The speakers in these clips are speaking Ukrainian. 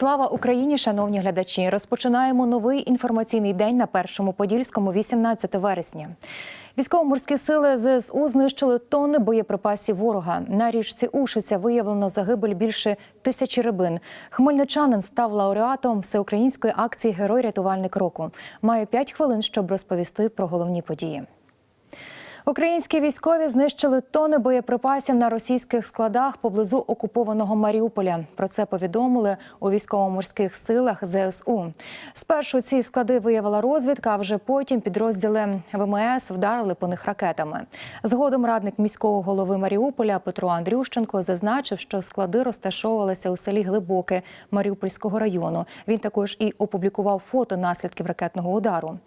Слава Україні, шановні глядачі! Розпочинаємо новий інформаційний день на першому подільському, 18 вересня. Військово-морські сили ЗСУ знищили тонни боєприпасів ворога. На річці Ушиця виявлено загибель більше тисячі рибин. Хмельничанин став лауреатом всеукраїнської акції Герой рятувальник року. Має 5 хвилин, щоб розповісти про головні події. Українські військові знищили тони боєприпасів на російських складах поблизу окупованого Маріуполя. Про це повідомили у військово-морських силах ЗСУ. Спершу ці склади виявила розвідка, а вже потім підрозділи ВМС вдарили по них ракетами. Згодом радник міського голови Маріуполя Петро Андрющенко зазначив, що склади розташовувалися у селі Глибоке Маріупольського району. Він також і опублікував фото наслідків ракетного удару.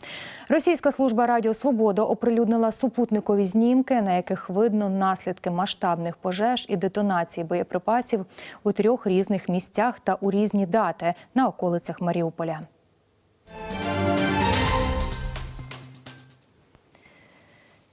Російська служба Радіо Свобода оприлюднила супутникові знімки, на яких видно наслідки масштабних пожеж і детонації боєприпасів у трьох різних місцях та у різні дати на околицях Маріуполя.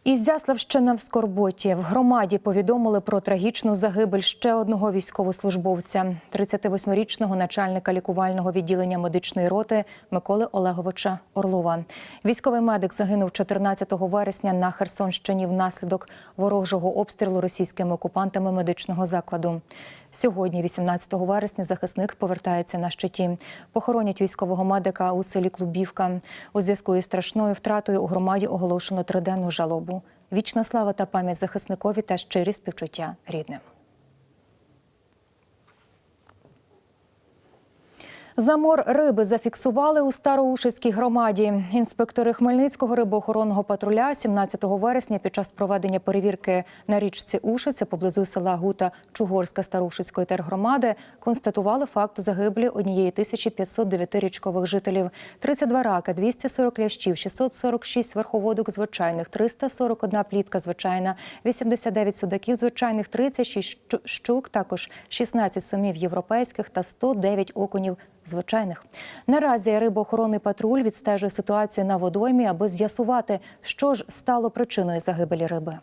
Ізяславщина в Скорботі в громаді повідомили про трагічну загибель ще одного військовослужбовця, 38-річного начальника лікувального відділення медичної роти Миколи Олеговича Орлова. Військовий медик загинув 14 вересня на Херсонщині внаслідок ворожого обстрілу російськими окупантами медичного закладу. Сьогодні, 18 вересня, захисник повертається на щиті. Похоронять військового медика у селі Клубівка. У зв'язку із страшною втратою у громаді оголошено триденну жалобу. Вічна слава та пам'ять захисникові та щирі співчуття рідним. Замор риби зафіксували у Староушицькій громаді. Інспектори Хмельницького рибоохоронного патруля 17 вересня під час проведення перевірки на річці Ушиця поблизу села Гута Чугорська Староушицької тергромади констатували факт загиблі однієї 1509 річкових жителів. 32 рака, 240 лящів, 646 верховодок звичайних, 341 плітка звичайна, 89 судаків звичайних, 36 щук, також 16 сумів європейських та 109 окунів звичайних. Наразі рибоохоронний патруль відстежує ситуацію на водоймі, аби з'ясувати, що ж стало причиною загибелі риби.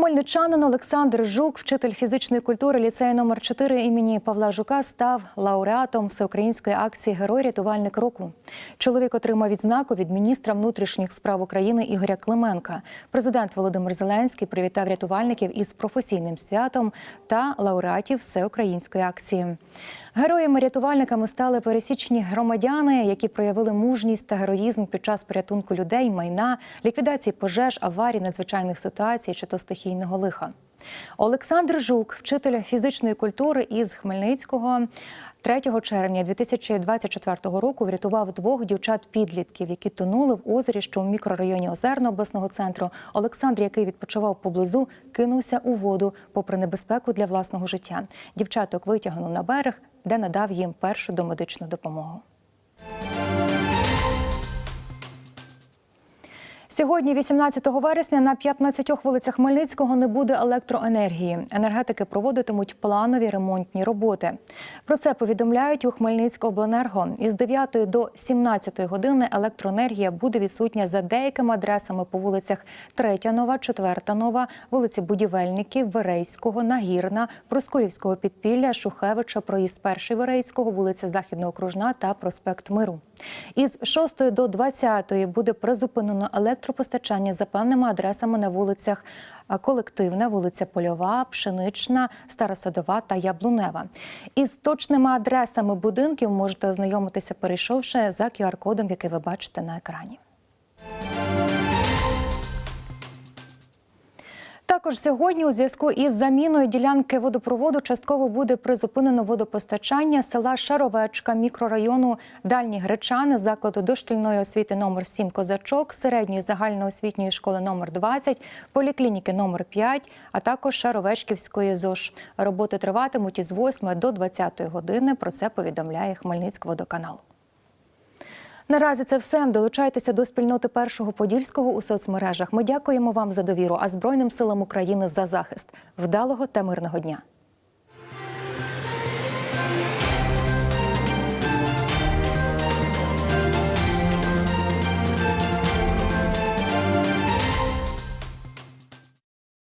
Хмельничанин Олександр Жук, вчитель фізичної культури ліцею номер 4 імені Павла Жука, став лауреатом всеукраїнської акції Герой рятувальник року. Чоловік отримав відзнаку від міністра внутрішніх справ України Ігоря Клименка. Президент Володимир Зеленський привітав рятувальників із професійним святом та лауреатів всеукраїнської акції. Героями-рятувальниками стали пересічні громадяни, які проявили мужність та героїзм під час порятунку людей, майна, ліквідації пожеж, аварій, надзвичайних ситуацій чи то стихійного лиха. Олександр Жук, вчитель фізичної культури із Хмельницького. 3 червня 2024 року врятував двох дівчат-підлітків, які тонули в озері, що в мікрорайоні Озерно обласного центру. Олександр, який відпочивав поблизу, кинувся у воду, попри небезпеку для власного життя. Дівчаток витягнув на берег, де надав їм першу домедичну допомогу. Сьогодні, 18 вересня, на 15 вулицях Хмельницького не буде електроенергії. Енергетики проводитимуть планові ремонтні роботи. Про це повідомляють у Хмельницькобленерго. Із 9 до 17 години електроенергія буде відсутня за деякими адресами по вулицях 3 Нова, 4 Нова, вулиці Будівельників, Верейського, Нагірна, Проскурівського підпілля, Шухевича, проїзд 1 Верейського, вулиця Західноокружна та проспект Миру. Із 6 до 20 буде призупинено електропостачання за певними адресами на вулицях Колективна, вулиця Польова, Пшенична, Старосадова та Яблунева. Із точними адресами будинків можете ознайомитися, перейшовши за QR-кодом, який ви бачите на екрані. Також сьогодні, у зв'язку із заміною ділянки водопроводу, частково буде призупинено водопостачання села Шаровечка, мікрорайону Дальні Гречани, закладу дошкільної освіти номер 7 Козачок, середньої загальноосвітньої школи номер 20, поліклініки номер 5, а також Шаровечківської ЗОЖ. Роботи триватимуть із 8 до 20 години. Про це повідомляє Хмельницькводоканал. Наразі це все. Долучайтеся до спільноти першого подільського у соцмережах. Ми дякуємо вам за довіру, а Збройним силам України за захист. Вдалого та мирного дня.